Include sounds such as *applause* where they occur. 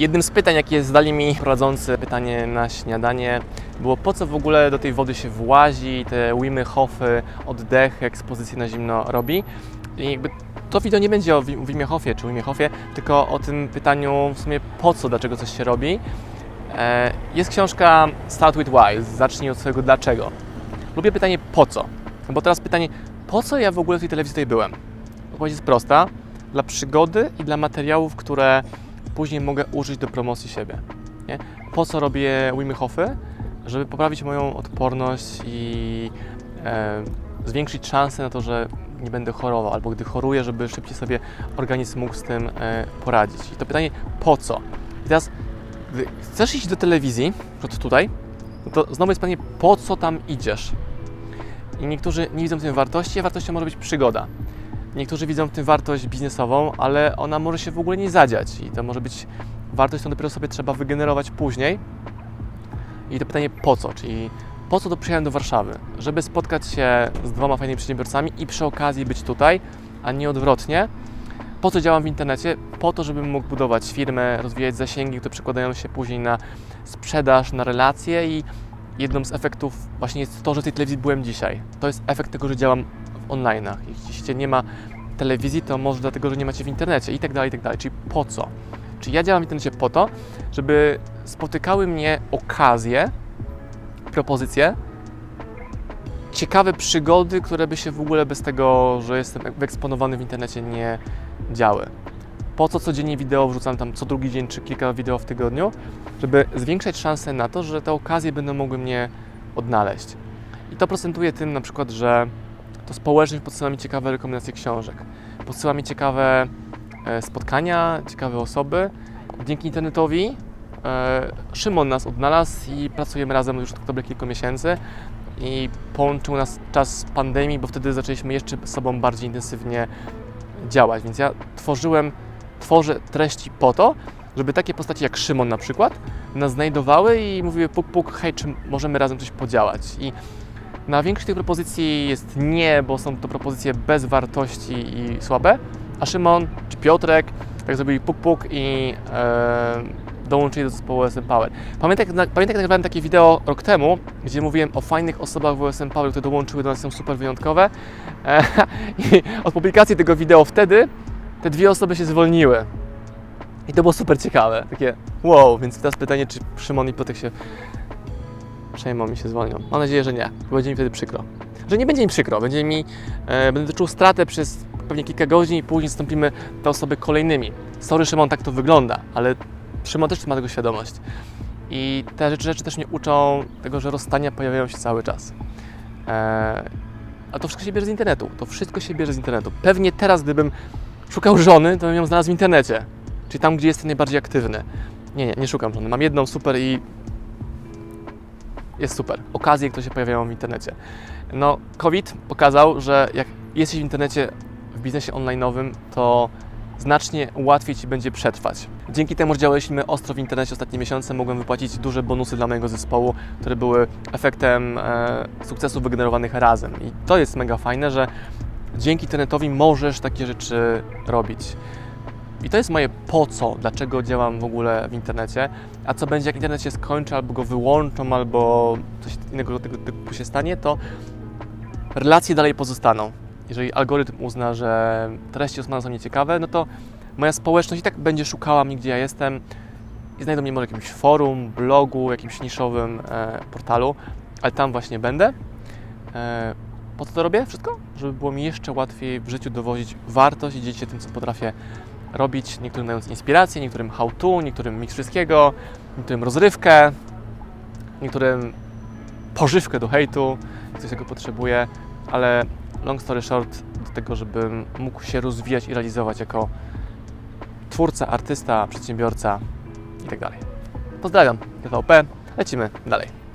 Jednym z pytań, jakie zadali mi prowadzący pytanie na śniadanie, było po co w ogóle do tej wody się włazi, te Wimy Hofy, oddech, ekspozycję na zimno robi. I jakby to wideo nie będzie o Wi- Wimie Hofie czy Wimie Hofie, tylko o tym pytaniu w sumie po co, dlaczego coś się robi. E, Jest książka Start with Why, zacznij od swojego dlaczego. Lubię pytanie po co, No bo teraz pytanie, po co ja w ogóle w tej telewizji tutaj byłem? Odpowiedź jest prosta, dla przygody i dla materiałów, które później mogę użyć do promocji siebie. Nie? Po co robię Wimy Hofy? Żeby poprawić moją odporność i e, zwiększyć szanse na to, że nie będę chorował, albo gdy choruję, żeby szybciej sobie organizm mógł z tym e, poradzić. I to pytanie po co? I teraz, gdy chcesz iść do telewizji, to tutaj, no to znowu jest pytanie, po co tam idziesz? I niektórzy nie widzą w tym wartości, a wartością może być przygoda. Niektórzy widzą w tym wartość biznesową, ale ona może się w ogóle nie zadziać i to może być wartość, którą dopiero sobie trzeba wygenerować później. I to pytanie po co? Czyli po co to przyjechałem do Warszawy? Żeby spotkać się z dwoma fajnymi przedsiębiorcami i przy okazji być tutaj, a nie odwrotnie. Po co działam w internecie? Po to, żebym mógł budować firmę, rozwijać zasięgi, które przekładają się później na sprzedaż, na relacje i jedną z efektów właśnie jest to, że w tej telewizji byłem dzisiaj. To jest efekt tego, że działam w online'ach. Jeśli nie ma telewizji, to może dlatego, że nie macie w internecie i tak dalej, i tak dalej. Czyli po co? Czyli ja działam w internecie po to, żeby spotykały mnie okazje, propozycje, ciekawe przygody, które by się w ogóle bez tego, że jestem wyeksponowany w internecie, nie działy. Po co codziennie wideo wrzucam tam co drugi dzień czy kilka wideo w tygodniu? Żeby zwiększać szanse na to, że te okazje będą mogły mnie odnaleźć. I to procentuje tym na przykład, że to społeczność podsyła mi ciekawe rekomendacje książek, podsyła mi ciekawe e, spotkania, ciekawe osoby. Dzięki internetowi e, Szymon nas odnalazł i pracujemy razem już dobre kilka miesięcy i połączył nas czas pandemii, bo wtedy zaczęliśmy jeszcze sobą bardziej intensywnie działać. Więc ja tworzyłem, tworzę treści po to, żeby takie postaci jak Szymon na przykład nas znajdowały i mówiły puk puk, hej, czy możemy razem coś podziałać. I na większość tych propozycji jest nie, bo są to propozycje bez wartości i słabe, a Szymon czy Piotrek tak zrobili puk puk i e, dołączyli do zespołu OSM Power. Pamiętam, na- jak nagrałem takie wideo rok temu, gdzie mówiłem o fajnych osobach w OSM Power, które dołączyły do nas, są super wyjątkowe. E, *laughs* I od publikacji tego wideo wtedy te dwie osoby się zwolniły. I to było super ciekawe. Takie wow, więc teraz pytanie, czy Szymon i Piotrek się przejmą i się zwolnią. Mam nadzieję, że nie, będzie mi wtedy przykro. Że nie będzie mi przykro, będzie mi, e, będę czuł stratę przez pewnie kilka godzin i później zastąpimy te osoby kolejnymi. Sorry Szymon, tak to wygląda, ale Szymon też ma tego świadomość. I te rzeczy, rzeczy też mnie uczą tego, że rozstania pojawiają się cały czas. E, a to wszystko się bierze z internetu. To wszystko się bierze z internetu. Pewnie teraz, gdybym szukał żony, to bym ją znalazł w internecie. Czyli tam, gdzie jestem najbardziej aktywny. Nie, nie, nie szukam żony. Mam jedną super i jest super. Okazje, które się pojawiają w internecie. No, COVID pokazał, że jak jesteś w internecie, w biznesie online'owym, to znacznie łatwiej Ci będzie przetrwać. Dzięki temu, że działaliśmy ostro w internecie ostatnie miesiące, mogłem wypłacić duże bonusy dla mojego zespołu, które były efektem e, sukcesów wygenerowanych razem. I to jest mega fajne, że dzięki internetowi możesz takie rzeczy robić. I to jest moje po co, dlaczego działam w ogóle w internecie. A co będzie, jak internet się skończy, albo go wyłączą, albo coś innego tego typu się stanie, to relacje dalej pozostaną. Jeżeli algorytm uzna, że treści Osmana są nieciekawe, no to moja społeczność i tak będzie szukała mnie, gdzie ja jestem i znajdą mnie może jakimś forum, blogu, jakimś niszowym e, portalu, ale tam właśnie będę. E, po co to robię? Wszystko? Żeby było mi jeszcze łatwiej w życiu dowozić wartość i dzielić się tym, co potrafię robić, niektórym dając inspirację, niektórym how to, niektórym mix wszystkiego, niektórym rozrywkę, niektórym pożywkę do hejtu, ktoś tego potrzebuje, ale long story short, do tego, żebym mógł się rozwijać i realizować jako twórca, artysta, przedsiębiorca itd. Pozdrawiam, TVP, lecimy dalej.